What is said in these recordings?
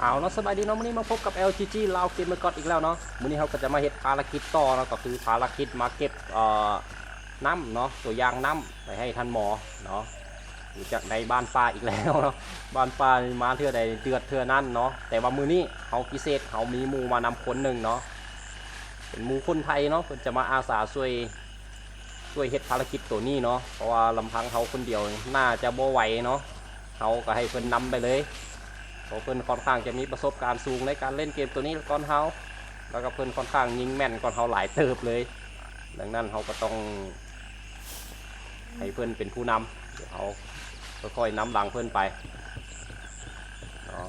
เอาเนาะสบายดีเนาะวันนี้มาพบกับ LGG ลาวเกมเมอร์กอดอีกแล้วเนาะวันนี้เราก็จะมาเฮ็ดภารกิจต่อเนาะก็คือภารกิจมาเก็บเอ่อน้ำเนาะตัวยางน้ำไปให้ท่านหมอเนาะอยู่จากในบ้านปลาอีกแล้วเนาะบ้านปลามาเทื่อใดเดือดเทื่อนั้นเนาะแต่ว่ามือนี้เขาพิเศษเขามีหมูมานำคนหนึ่งเนาะเป็นหมูคนไทยเนาะเพิ่นจะมาอาสาช่วยช่วยเฮ็ดภารกิจตัวนี้เนาะเพราะว่าลำพังเขาคนเดียวน่าจะบ่ไหวเนาะเขาก็ให้เพิ่นนำไปเลย เพราะเพิ่นค่อนข้างจะมีประสบการณ์สูงในการเล่นเกมตัวนี้ก่อนเฮาแล้วก็เพิ่นค่อนข้างยิงแม่นก่อนเฮาหลายเติบเลย ดังนั้นเฮาก็ต้องให้เพิ่นเป็นผู้นำเดี๋ยวเขาค่อยๆนำหลังเพิ่นไปเนาะ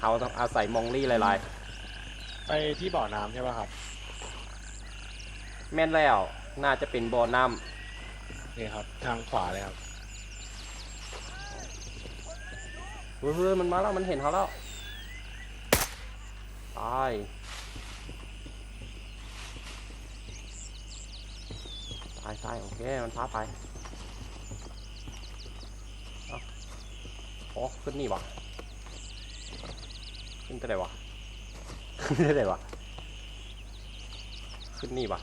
เฮาต้องอาศัยมองลี่หลายไปที่บ่อน้ำใช่ป่ะครับๆแม่นแล้ว น่าจะเป็นบ่อน้ำนี่ครับ ทางขวาเลยครับ เฮ้ยเฮ้ยมันมาแล้ว มันเห็นเขาแล้ว ตาย ตายตายโอเค มันพาไปอ๋อขึ้นนี่วะขึ้นไปไหนวะขึ้นไปไหนวะขึ้นนี่วะ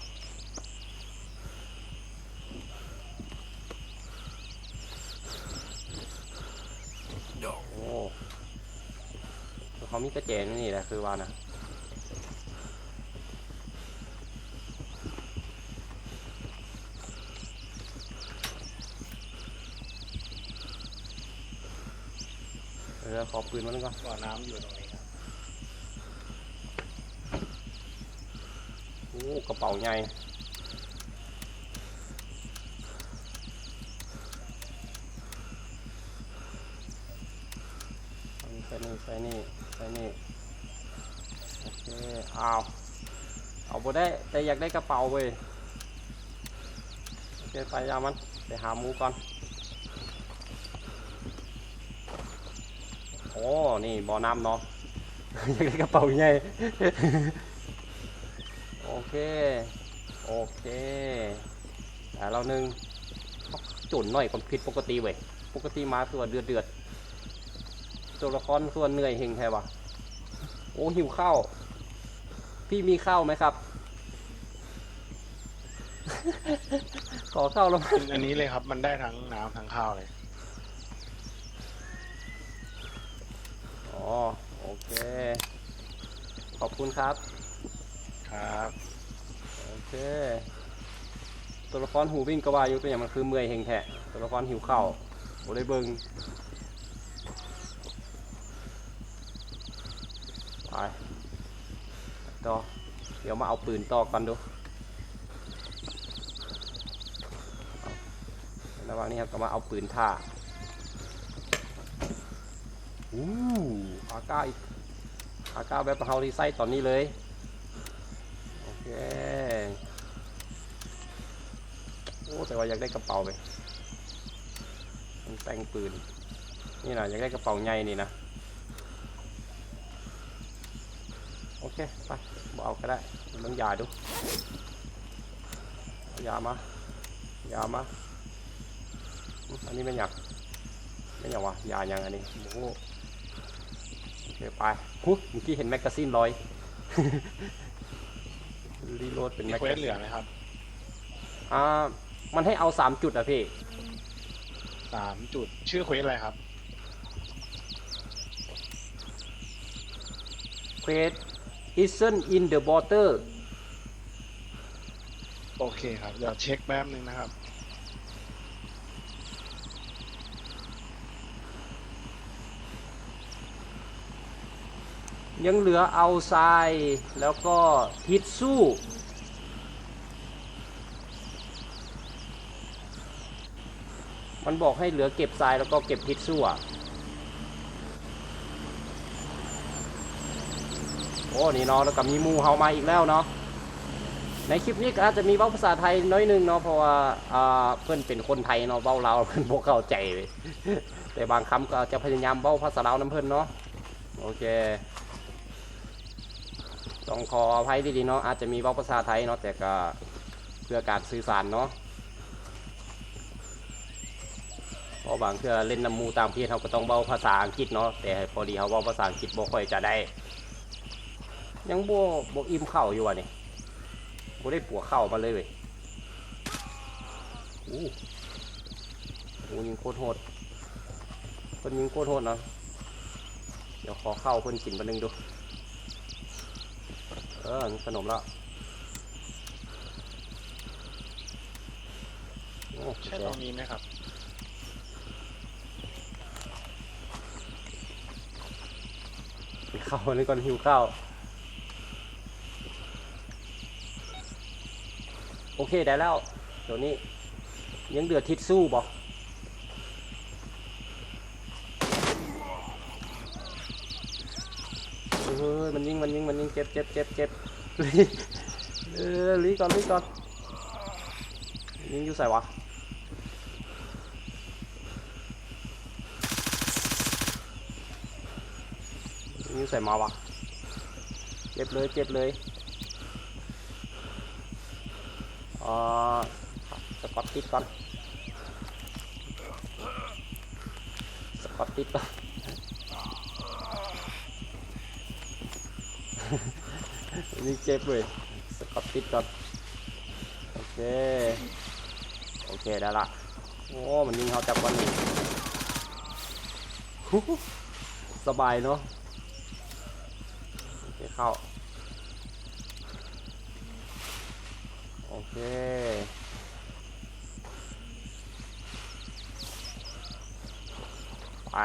โอ้ เขามีกระเจนนี่แหละคือว่านะเออขอปืนมาหนึ่งก่อนบ่อน้ำอยู่ตรงนี้ครับโอ้กระเป๋าใหญ่ใส่นี่ใส่นี่ใส่นี่โอเคเอา เอาบ่ได้แต่อยากได้กระเป๋าเว้ยโอเคไปยามันไปหาหมูก่อนโอ้นี่บ่อน้ำเนาะอยากได้กระเป๋าใหญ่โอเคโอเคแต่เราหนึ่งจุ่นหน่อยกว่าผิดปกติเว้ยปกติมาตัวเดือดเดือดตัวละครตัวนเหนื่อยเฮงแท้วะโอ้หิวข้าว พี่มีข้าวไหมครับ ขอข้าวแล้วเป็นอันนี้เลยครับ มันได้ทั้งน้ำทั้งข้าวเลย อ๋อ โอเค ขอบคุณครับ ครับ โอเค ตัวละครหูวิ่งกระวายอยู่เป็นอย่างมันคือเมื่อยเฮงแทะตัวละครหิวข้าวโอ้ได้เบิงไปต่อ เดี๋ยวมาเอาปืนต่อกันดูระหว่างนี้ครับก็มาเอาปืนท่าอู้อาก้าอีกอาก้าแบบเฮารีไซต์ตอนนี้เลย โอเค โอ้แต่ว่าอยากได้กระเป๋าไปมันแต่งปืน นี่นะอยากได้กระเป๋าใหญ่นี่นะ โอ เคไปบเอาก็ได้ลองยาดูเอายามายามาอื้ออันนี้ไม่อยากไม่อยากวะยายังอันนี้โอ้โหโอเคไปหุเมื่อกี้เห็นแมกกาซีนลอยรีโหลดเป็นมีแมกเควกาสซีนเหลือไหมครับอ่ามันให้เอาสามจุดอะพี่สามจุดชื่อเควสอะไรครับ เควส isn't in the water โอเคครับ เดี๋ยวเช็คแป๊บนึงนะครับ ยังเหลือเอาทรายแล้วก็ทิชสู้มันบอกให้เหลือเก็บทรายแล้วก็เก็บทิชสู้อะ โอ้นี่เนาะแล้วก็มีมูเฮามาอีกแล้วเนาะในคลิปนี้ก็อาจจะมีเว้าภาษาไทยน้อยหนึงเนาะเพราะว่าอ่าเพื่อนเป็นคนไทยเนาะเว้าเราวเพื่อนบ่เข้าใจเลยแต่บางคำก็จะพยายามเว้าภาษาลาวน้ำเพื่อนเนาะโอเคต้องขออภัยดีๆเนาะอาจจะมีเว้าภาษาไทยเนาะแต่ก็เพื่อการสื่อสารเนาะโอ้ราะบางเทื่อเล่นน้ำมูตางประเทศเขาก็ต้องเว้าภาษาอังกฤษเนาะแต่พอดีเขาเว้าภาษาอังกฤษบ่ค่อยจะได้ ยังบ่บ่อิ่มข้าวอยู่ว่ะนี่บ่ได้ปัวข้าวมาเลยเว้ยอู้โอ้ยิงโคตรโหดเพิ่นยิงโคตรโหดเนาะเดี๋ยวขอข้าวเพิ่นกินมานึงดู เออมีขนมแล้วโอ้ใช่ตรงนี้ไหมครับกินข้าวนี่ก่อนหิวข้าว อเคได้แล้วเดี๋ยวนี้ยังเดือดทิศสู้บอกเฮ้ยมันยิงมันยิงมันยิงเจ็บเจ็บเจ็บเจ็บลีเออลีก่อนลีก่อนยิงอยู่ใส่วะยิงใส่มาวะเจ็บเลยเจ็บเลย อ่าสกอตติดก่อนสกอตติดก่อนนี่เจ็บเลยสกอตติดก่อนโอเค โอเคได้ละ โอ้ มันยิงเขาจากวันนี้สบายเนาะโอเคเข้า เคไป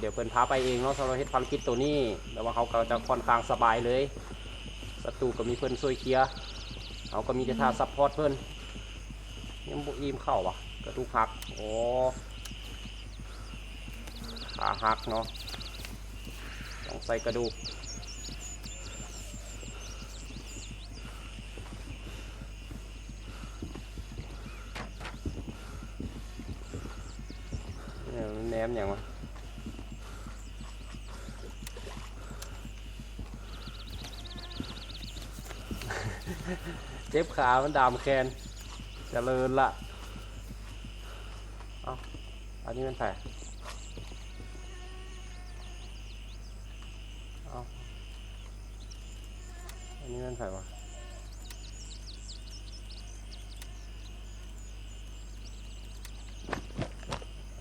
เดี๋ยวเพิ่นพาไปเองเนาะสำหรับเฮ็ดภารกิจตัวนี้ แต่ว่าเขาก็จะค่อนข้างสบายเลยศัตรูก็มีเพิ่นช่วยเคลียร์เขาก็มีแต่ท่าซัพพอร์ตเพิ่นยังบุอีมเข้าวะกระดูกหักโอ้ขาหักเนาะต้องใส่กระดูก เนี่ยมันแหนมอย่างวะเจ็บขา มันดามแคนเจะเลินละเอาอันนี้มันแผลเอาอันนี้มันแผลวะ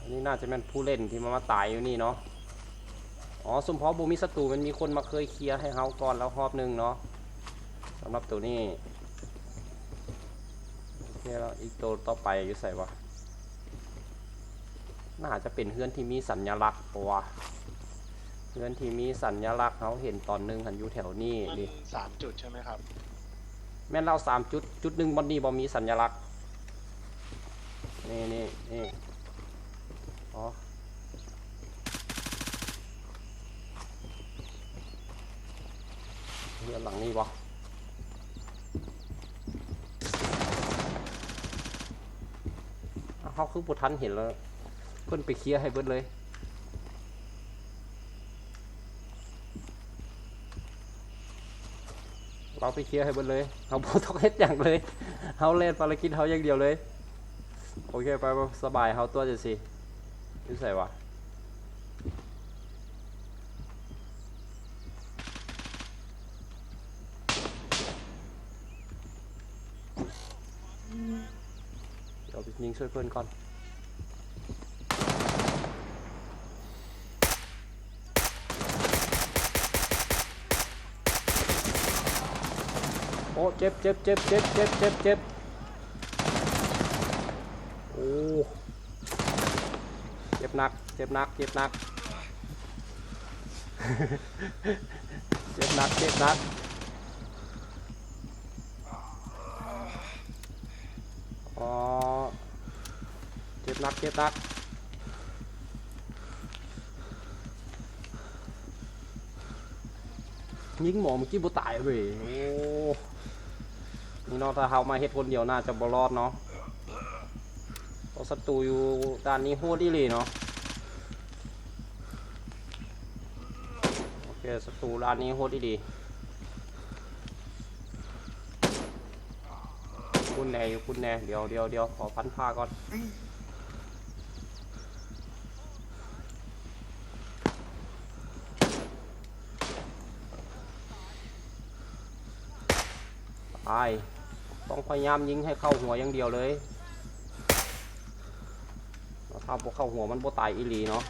อันนี้น่าจะเป็นผู้เล่นที่มามาตายอยู่นี่เนาะ อ๋อสมพอบูมิศัตรูมันมีคนมาเคยเคลียร์ให้เฮาก่อนแล้วรอบหนึงเนาะสำหรับตัวนี้โอเคแล้วอีกตัวต่อไปอยู่ใส่วะน่าจะเป็นเฮือนที่มีสัญลักษณ์ปะวะเฮือนที่มีสัญลักษณ์เขาเห็นตอนหนึงหันอยู่แถวนี้มันดิสามจุดใช่ไหมครับ แม่นเราสามจุดจุดหนึ่งบอนนี้บอมีสัญลักษณ์นี่นี่นี่ อ๋อเรือนหลังนี้วะอ้าวเขาคือบุทันเห็นแล้วเพิ่นไปเคลียร์ให้เบิดเลยเราไปเคลียร์ให้เบิดเลยเขาบ่ต้องเฮ็ดอย่างเลยเขาเล่นภารกิจเขาอย่างเดียวเลย โอเคไปไปสบายเขาตัวจะสิ อยุ่ใส่วะเดี๋ยวไปยิงช่วยเพื่อนก่อนโอ้เจ็บเจ็บเจ็บเจ็บเจ็บเจ็บเจ็บโอ้เจ็บ หนัก เจ็บหนัก เจ็บหนัก เจ็บหนัก เจ็บหนัก อ๋อ เจ็บหนัก เจ็บหนักยิงหมอเมื่อกี้บ่ตายเว้ยโอ้นี่เนาะถ้าเขามาเฮ็ดคนเดียวน่าจะบ่รอดเนาะเพราะศัตรูอยู่ด้านนี้โหดอีหลีเนาะ แกสตูร้านนี้โคตรดีคุณแน่อยู่คุณแน่เดี๋ยวเดี๋ยวเดี๋ยวขอพันผ้าก่อนไาต้องพยายามยิงให้เข้าหัวอย่างเดียวเลยถ้าพวกเข้าหัวมันโบตายอีหลีเนาะ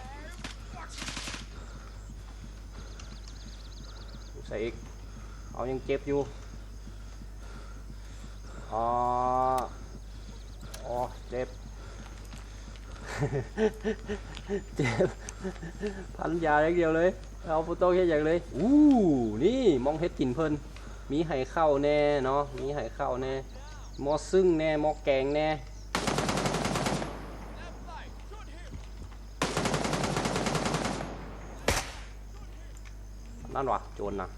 ส่อีก เอายังเจ็บอยู่อ๋ออ๋อเจ็บ เจ็บ พันยาอย่างเดียวเลย เอาโฟโต้แค่อย่างเลย อู้นี่มองเฮ็ดกินเพิ่นมีไห่เข้าแน่เนาะ มีไห่เข้าแน่ มอซึ่งแน่ มอแกงแน่นั่นวะโจรนะ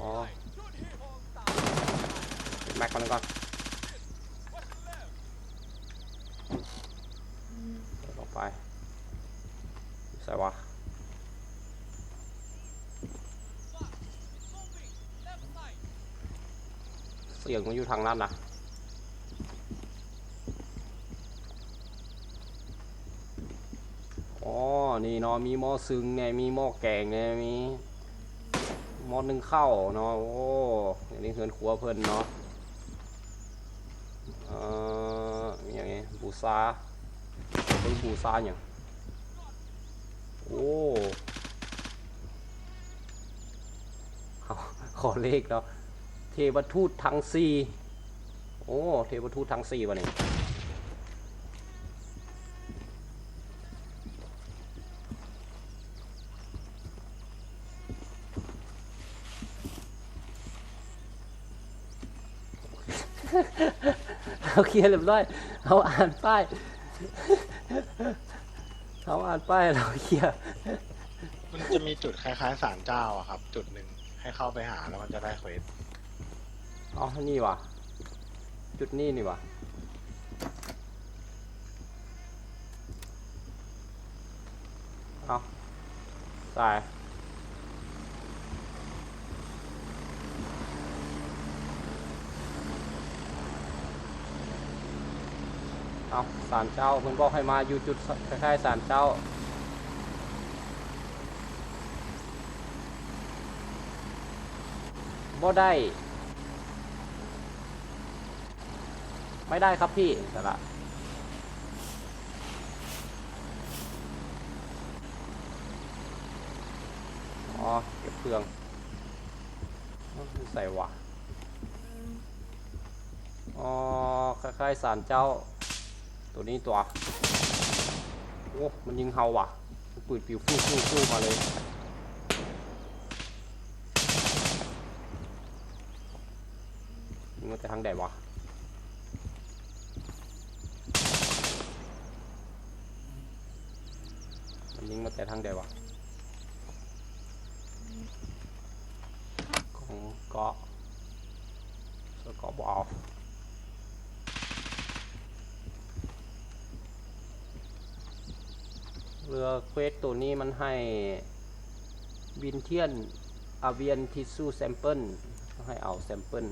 อ๋อเก็บแม็กก่อนก่อนเดี๋ยวลงไปใส่วะเสียงมันอยู่ทางนั้นนะอ๋อ นี่เนาะมีหม้อซึ้งไงมีหม้อแกงไงมี ม้อนึ่งเข้าเนาะโอ้อันนี้เฮือนครัวเพิ่นเนาะเอ่อมีอย่างงี้บูซาเพิ่งบูซาอย่างโอ้ขอขอเลขเนาะเทวทูตทั้งสี่โอ้ เทวทูตทั้งสี่วะนี่ เราเคลียร์เรียบร้อยเราอ่านป้ายเราอ่านป้ายเราเคลียร์มันจะมีจุดคล้ายๆศาลเจ้าอะครับ จุดหนึ่งให้เข้าไปหาแล้วมันจะได้เควสอ๋อนี่ว่ะจุดนี้นี่ว่ะเอาสาย เอาสารเจ้าเพิ่นบอกให้มาอยู่จุดคล้ายๆสารเจ้า บ่ได้ ไม่ได้ครับพี่แต่ละอ๋อ เก็บเครื่องใส่วะอ๋อ คล้ายๆสารเจ้า ตัวนี้ตัว โอ้ มันยิงเฮาว่ะปืนปิวฟู่ฟู่ฟู่มาเลยยิงมาแต่ทางใดวะมันยิงมาแต่ทางใดวะของเกาะเสือเกาะบเอา เรือเควสตัวนี้มันให้วินเทียนอาเวียนทิสซูแซมเปิลให้เอาแซมเปิล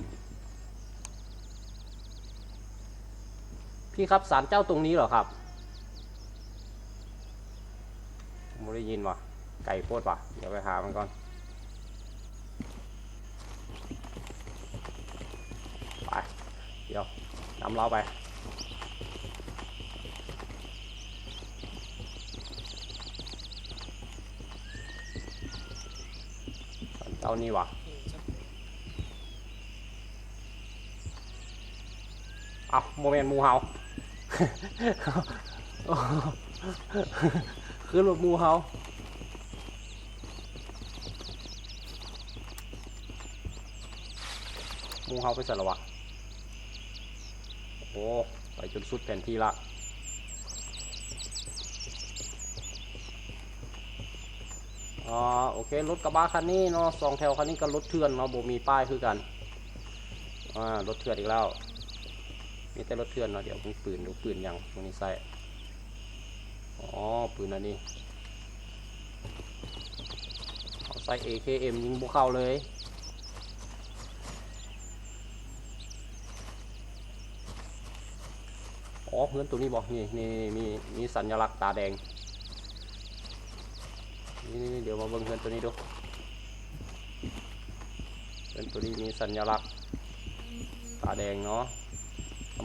พี่ครับสารเจ้าตรงนี้เหรอครับมไม่ได้ยินว่ะไก่โพดว่ะเดี๋ยวไปหามันก่อนไปเดี๋ยวนำเราไปารเจ้านี่ว่ะเอาโมเมนต์หมูเฮาคือรถหมูเฮาหมูเฮาไปใส่ละวะโอ้ ไปจนสุดแผนที่ละ อ๋อโอเครถกระบะคันนี้เนาะสองแถวคันนี้ก็รถเถื่อนเนาะบ่มีป้ายคือกันอ่ารถเถื่อนอีกแล้วมีแต่รถเถื่อนเนาะเดี๋ยวมีปืนดูปืนยังตรงนี้ใส่อ๋อปืนอันนี้เอาใส่ AKM ยิงบุเข้าเลยอ๋อเพื่อนตัวนี้บอกนี่นี่มีมีสัญลักษณ์ตาแดง นี่นเดี๋ยวมาเบิ่งเพื่อนตัวนี้ดูเงินตัวนี้มีสัญลักษณ์ตาแดงเนาะ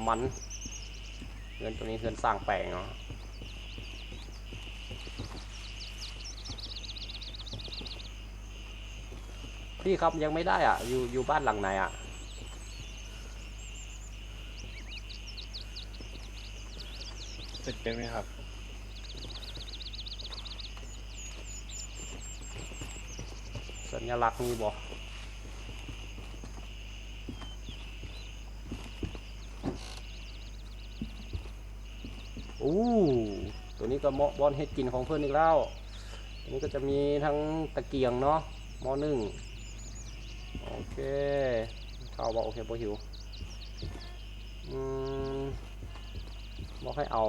มันเงินตัวนี้เงินสร้างแปลงเนาะพี่ครับยังไม่ได้อะ อยู่อยู่บ้านหลังไหนอะติดเป็นไหมครับ สัญลักษณ์มีบ่อู้ตัวนี้ก็เหมาะบอลเฮ็ดกินของเพื่อนอีกแล้วตัวนี้ก็จะมีทั้งตะเกียงเนาะหม้อนึ่งโอเคข้าวบอกโอเคบ่หิวอืมบอกให้เอา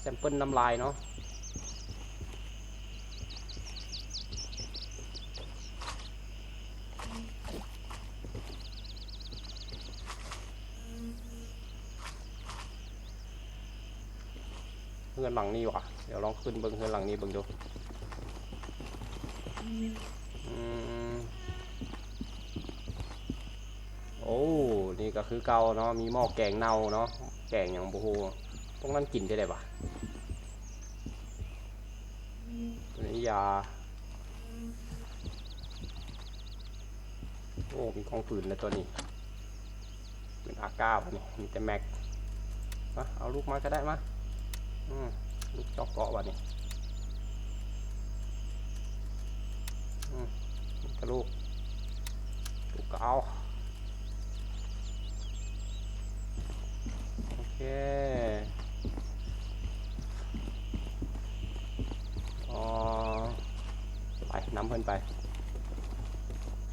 แซมเปิลน้ำลายเนาะ ฮือนหลังนี้ว่ะเดี๋ยวลองขึ้นเบิ้งเฮือนหลังนี้เบิ้งดูโอ้นี่ก็คือเก่าเนาะมีหม้อแกงเน่าเนาะแกงอย่างบูฮูตรงนั้นกินได้เลยปะตัวนี้ยาโอ้มีกองปืนแล้วตัวนี้เป็นอาก้าปะนี่มีแต่แม็กมาเอาลูกมาก็ได้มาอืม ลูกจอกเกาะวะเนี่อืมกระลูกลูกเอาโอเคอ๋อไปน้ำเพิ่นไป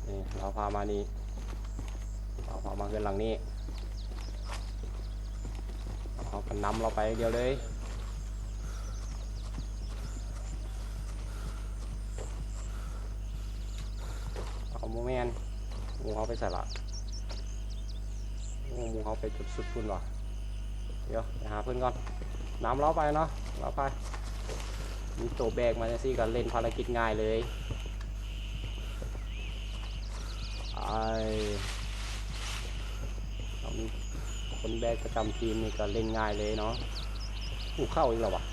นี่เราพามานี่เราพามาเกินหลังนี้เอากันนำเราไปเดียวเลย แมนมูเขาไปใส่ละโอ้หมูเขาไปจุดสุดพุ่นว่ะเดี๋ยวไปหาเพื่อนก่อนน้ำเราไปเนาะเราไป มีตัวแบกมาจะซี่กันเล่นภารกิจง่ายเลยไอเรามีคนแบกประจำทีมนี่ก็เล่นง่ายเลยเนาะหูเข้าอีกแล้ววะ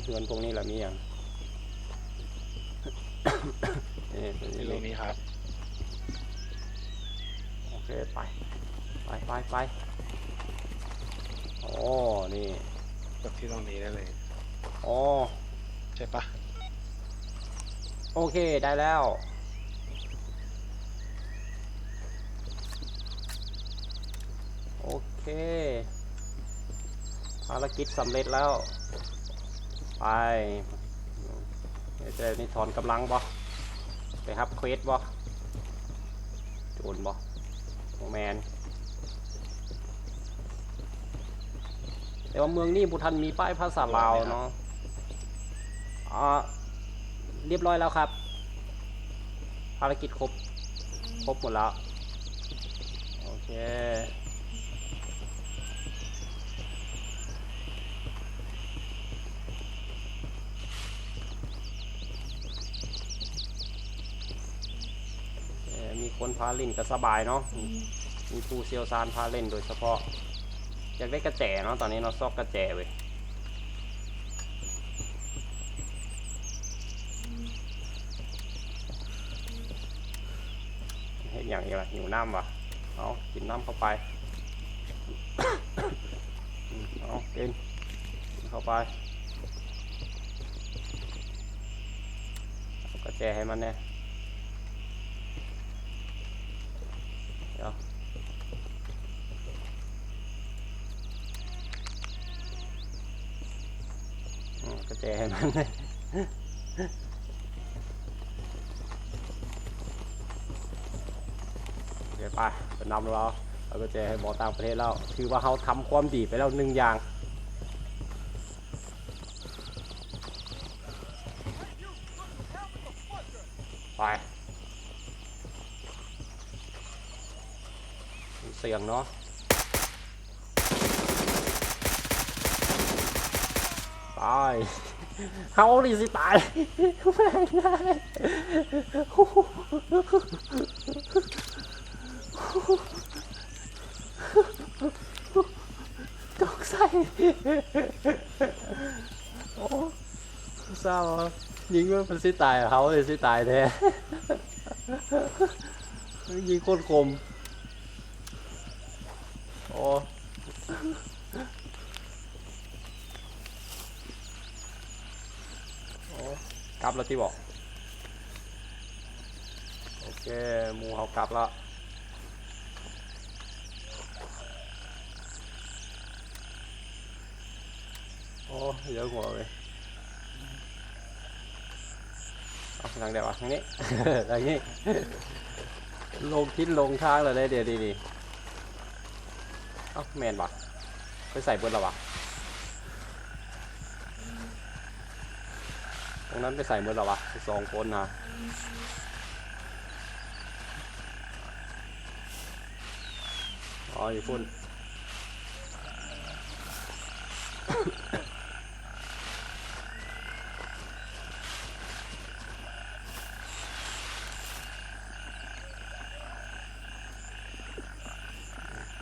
เฮือนพวกนี้แหละมีอย่างนี่ตัวอยู่นี้ตเลรงนี้ครับ โอเคไป ไปไปไปโอ้นี่กดที่ตรงนี้ได้เลยโอ้ใช่ปะโอเคได้แล้วโอเค ภารกิจสำเร็จแล้ว ไปเจะนี่ถอนกำลังบ่ไปครับเควสบ่โจนบ่โอแมนแต่ว่าเมืองนี้บุทันมีป้ายภาษาลาวเนาะอ่าเรียบร้อยแล้วครับ ภารกิจครบ ครบหมดแล้ว โอเค คนพาเล่นก็สบายเนาะมีผู้เชี่ยวชาญพาเล่นโดยเฉพาะ อยากได้กระแจเนาะตอนนี้เราซอกกระแจเว้ยเห็นอย่างนี้ละหิวน้ำวะเอากินน้ำเข้าไปอืมเอากินกินเข้าไปเอากระแจให้มันแน่เระแจให้มันแน่โอเคไปนำเราเราก็จะให้หมอต่างประเทศแล้วถือว่าเขาทำความดีไปแล้วหนึ่งอย่างไปเสียงเนาะตาย เฮาดิสิตายแม่งได้ตกใส่โอ้เศร้ายิงมันสิตายเขาเลยสิตายแท้ยิงโคตรคม โอ้โอ้ กลับแล้วที่บอกโอเคหมูเขากลับแล้วโอ้เยอะหัวเลยเอาทางเดียวอะทางนี้ทางนี้ ลงทิศลงทางเลยเดี๋ยวดีดีเอ้าแมนปะไปใส่เบิร์ดแล้ววะตรง นั้นไปใส่เบิร์ดแล้วะสองคนนะอ๋ออยู่พุ่น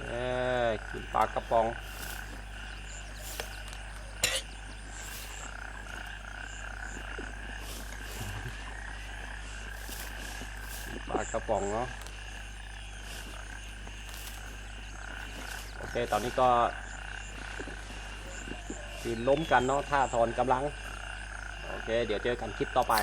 เอ้ยกินปลากระป๋อง ป๋องเนาะโอเค ตอนนี้ก็ยืนล้มกันเนาะท่าทอนกำลัง โอเค เดี๋ยวเจอกันคลิปต่อไป